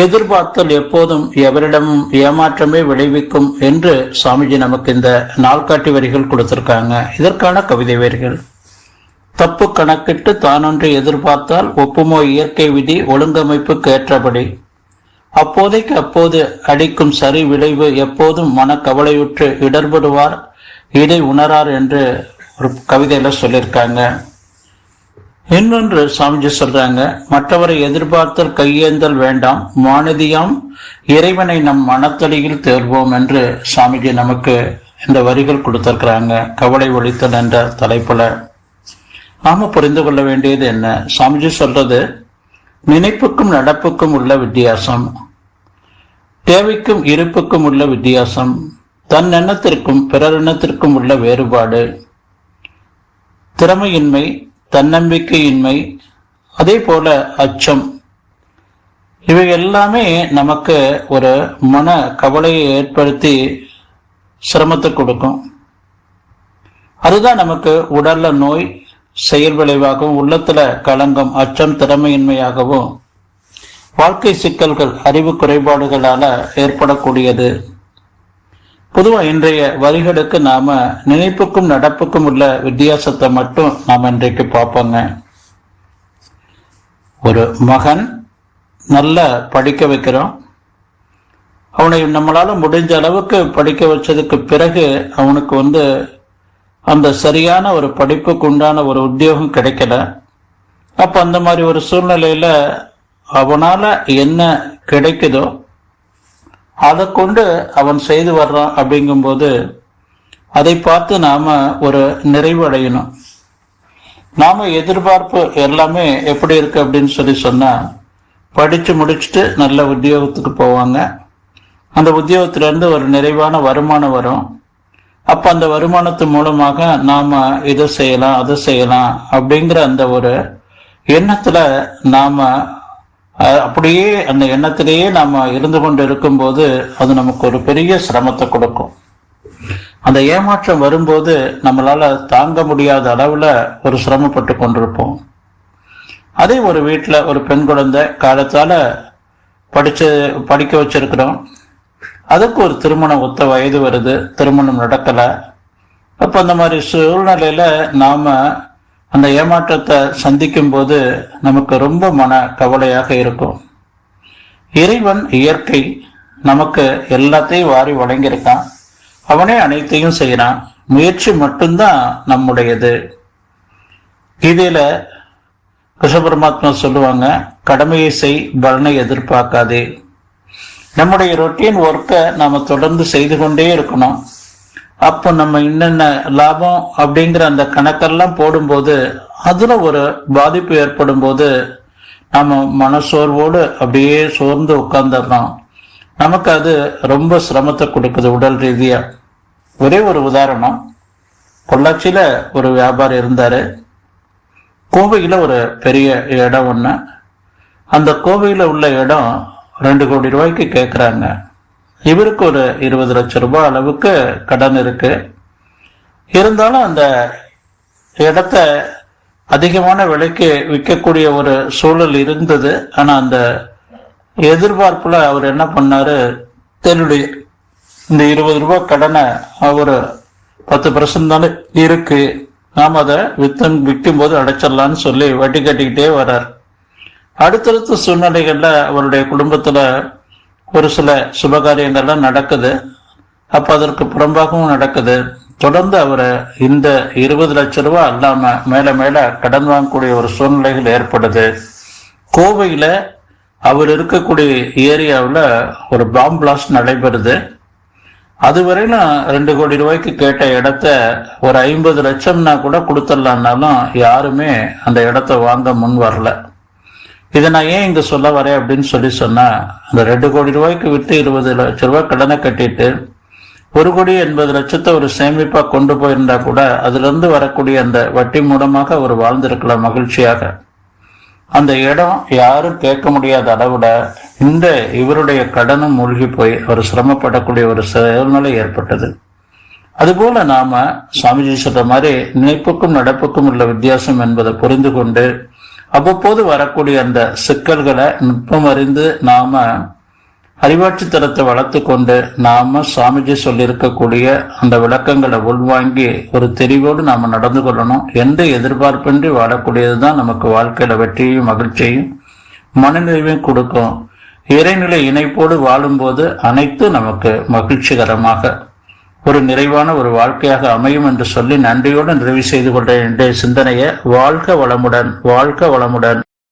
எதிர்பார்த்தல் எப்போதும் எவரிடமும் ஏமாற்றமே விளைவிக்கும் என்று சாமிஜி நமக்கு இந்த நாள்காட்டி வரிகள் கொடுத்திருக்காங்க. இதற்கான கவிதை வரிகள். தப்பு கணக்கிட்டு தானொன்று எதிர்பார்த்தால் ஒப்புமோ இயற்கை விதி ஒழுங்கமைப்புக்கு ஏற்றபடி அப்போதைக்கு அப்போது அடிக்கும் சரி விளைவு எப்போதும் மனக்கவலையுற்று இடர்படுவார் இதை உணரார் என்று ஒரு கவிதையில சொல்லியிருக்காங்க. இன்னொன்று சாமிஜி சொல்றாங்க மற்றவரை எதிர்பார்த்தல் கையேந்தல் வேண்டாம் மானதியாம் இறைவனை நம் மனத்தடியில் தேர்வோம் என்று சாமிஜி நமக்கு இந்த வரிகள் கொடுத்திருக்கிறாங்க. கவலை ஒழித்தல் என்ற தலைப்புல. நாம புரிந்து கொள்ள வேண்டியது என்ன? சாமிஜி சொல்றது நினைப்புக்கும் நடப்புக்கும் உள்ள வித்தியாசம் தேவைக்கும் இருப்புக்கும் உள்ள வித்தியாசம் தன் எண்ணத்திற்கும் பிறர் எண்ணத்திற்கும் உள்ள வேறுபாடு திறமையின்மை தன்னம்பிக்கையின்மை அதே போல அச்சம். இவை எல்லாமே நமக்கு ஒரு மன கவலையை ஏற்படுத்தி சிரமத்தை கொடுக்கும். அதுதான் நமக்கு உடல்ல நோய் செயல் விளைவாகவும் உள்ளத்துல களங்கம் அச்சம் திறமையின்மையாகவும் வாழ்க்கை சிக்கல்கள் அறிவு குறைபாடுகளால ஏற்படக்கூடியது. பொதுவா இன்றைய வரிகளுக்கு நாம நினைப்புக்கும் நடப்புக்கும் உள்ள வித்தியாசத்தை மட்டும் நாம இன்றைக்கு பார்ப்போங்க. ஒரு மகன் நல்லா படிக்க வைக்கிறோம். அவனை நம்மளால முடிஞ்ச அளவுக்கு படிக்க வச்சதுக்கு பிறகு அவனுக்கு வந்து அந்த சரியான ஒரு படிப்புக்கு உண்டான ஒரு உத்தியோகம் கிடைக்கல. அப்ப அந்த மாதிரி ஒரு சூழ்நிலையில அவனால என்ன கிடைக்குதோ அதை கொண்டு அவன் செய்து வர்றான் அப்படிங்கும்போது அதை பார்த்து நாம ஒரு நிறைவு அடையணும். நாம எதிர்பார்ப்பு எல்லாமே எப்படி இருக்கு அப்படின்னு சொல்லி சொன்னா படிச்சு முடிச்சுட்டு நல்ல உத்தியோகத்துக்கு போவாங்க. அந்த உத்தியோகத்திலேருந்து ஒரு நிறைவான வருமானம் வரும். அப்ப அந்த வருமானத்து மூலமாக நாம இதை செய்யலாம் அதை செய்யலாம் அப்படிங்கிற அந்த ஒரு எண்ணத்துல நாம அப்படியே அந்த எண்ணத்திலேயே நாம் இருந்து கொண்டு இருக்கும்போது அது நமக்கு ஒரு பெரிய சிரமத்தை கொடுக்கும். அந்த ஏமாற்றம் வரும்போது நம்மளால தாங்க முடியாத அளவில் ஒரு சிரமப்பட்டு கொண்டிருப்போம். அதே ஒரு வீட்டில் ஒரு பெண் குழந்தை காலத்தால் படிச்சு படிக்க வச்சிருக்கிறோம். அதுக்கு ஒரு திருமணம் ஒத்த வயது வருது. திருமணம் நடக்கலை. அப்போ அந்த மாதிரி சூழ்நிலையில் நாம் அந்த ஏமாற்றத்தை சந்திக்கும் போது நமக்கு ரொம்ப மன கவலையாக இருக்கும். இறைவன் இயற்கை நமக்கு எல்லாத்தையும் வாரி வழங்கியிருக்கான். அவனே அனைத்தையும் செய்கிறான். முயற்சி மட்டும்தான் நம்முடையது. கீதையில கிருஷ்ணபரமாத்மா சொல்லுவாங்க கடமையை செய் பலனை எதிர்பார்க்காதே. நம்முடைய ரொட்டீன் ஒர்க்கை நாம தொடர்ந்து செய்து கொண்டே இருக்கணும். அப்போ நம்ம என்னென்ன லாபம் அப்படிங்கிற அந்த கணக்கெல்லாம் போடும்போது அதுல ஒரு பாதிப்பு ஏற்படும் போது நம்ம மனசோர்வோடு அப்படியே சோர்ந்து உட்கார்ந்துடுறோம் நமக்கு அது ரொம்ப சிரமத்தை கொடுக்குது உடல் ரீதியா. ஒரே ஒரு உதாரணம். பொள்ளாச்சியில ஒரு வியாபாரி இருந்தாரு. கோவையில ஒரு பெரிய இடம் ஒன்று அந்த கோவையில் உள்ள இடம் ரெண்டு கோடி ரூபாய்க்கு கேட்குறாங்க இவருக்கு ஒரு இருபது லட்சம் ரூபாய் அளவுக்கு கடன் இருக்கு. இருந்தாலும் அந்த இடத்த அதிகமான விலைக்கு விற்கக்கூடிய ஒரு சூழல் இருந்தது. ஆனால் அந்த எதிர்பார்ப்பில் அவர் என்ன பண்ணார்? தன்னுடைய இந்த இருபது ரூபாய் கடனை அவர் பத்து பர்சன்ட் தானே இருக்கு. நாம் அதை வித்தன் விற்கும் போது அடைச்சிடலான்னு சொல்லி வட்டி கட்டிக்கிட்டே வர்றார். அடுத்தடுத்த சூழ்நிலைகளில் அவருடைய குடும்பத்தில் ஒரு சில சுபகாரியங்கள்லாம் நடக்குது. அப்போ அதற்கு புறம்பாகவும் நடக்குது. தொடர்ந்து அவர் இந்த இருபது லட்சம் ரூபா அல்லாமல் மேலே மேலே கடன் வாங்கக்கூடிய ஒரு சூழ்நிலைகள் ஏற்படுது. கோவையில் அவர் இருக்கக்கூடிய ஏரியாவில் ஒரு பாம் பிளாஸ்ட் நடைபெறுது. அதுவரையிலும் ரெண்டு கோடி ரூபாய்க்கு கேட்ட இடத்த ஒரு ஐம்பது லட்சம்னா கூட கொடுத்துடலான்னாலும் யாருமே அந்த இடத்த வாங்க முன் வரல. இதை நான் ஏன் இங்கே சொல்ல வரேன் அப்படின்னு சொல்லி சொன்னால் அந்த ரெண்டு கோடி ரூபாய்க்கு விட்டு இருபது லட்சம் ரூபாய் கடனை கட்டிட்டு ஒரு கோடி எண்பது லட்சத்தை ஒரு சேமிப்பாக கொண்டு போயிருந்தா கூட அதுலேருந்து வரக்கூடிய அந்த வட்டி மூலமாக அவர் வாழ்ந்திருக்கலாம் மகிழ்ச்சியாக. அந்த இடம் யாரும் கேட்க முடியாத அளவுல இந்த இவருடைய கடனும் மூழ்கி போய் அவர் சிரமப்படக்கூடிய ஒரு சூழ்நிலை ஏற்பட்டது. அதுபோல நாம சுவாமிஜி சொல்ற மாதிரி நினைப்புக்கும் நடப்புக்கும் உள்ள வித்தியாசம் என்பதை புரிந்து கொண்டு அவ்வப்போது வரக்கூடிய அந்த சிக்கல்களை நுட்பம் அறிந்து நாம அறிவாட்சித்தரத்தை வளர்த்து கொண்டு நாம சுவாமிஜி சொல்லியிருக்கக்கூடிய அந்த விளக்கங்களை உள்வாங்கி ஒரு தெளிவோடு நாம நடந்து கொள்ளணும். எந்த எதிர்பார்ப்பின்றி வாழக்கூடியதுதான் நமக்கு வாழ்க்கையில வெற்றியையும் மகிழ்ச்சியையும் மனநிறைவையும் கொடுக்கும். இறைநிலை இணைப்போடு வாழும்போது அனைத்து நமக்கு மகிழ்ச்சிகரமாக ஒரு நிறைவான ஒரு வாழ்க்கையாக அமையும் என்று சொல்லி நன்றியோடு நிறைவு செய்து கொண்டேன் என்ற சிந்தனையை வாழ்க வளமுடன் வாழ்க வளமுடன்.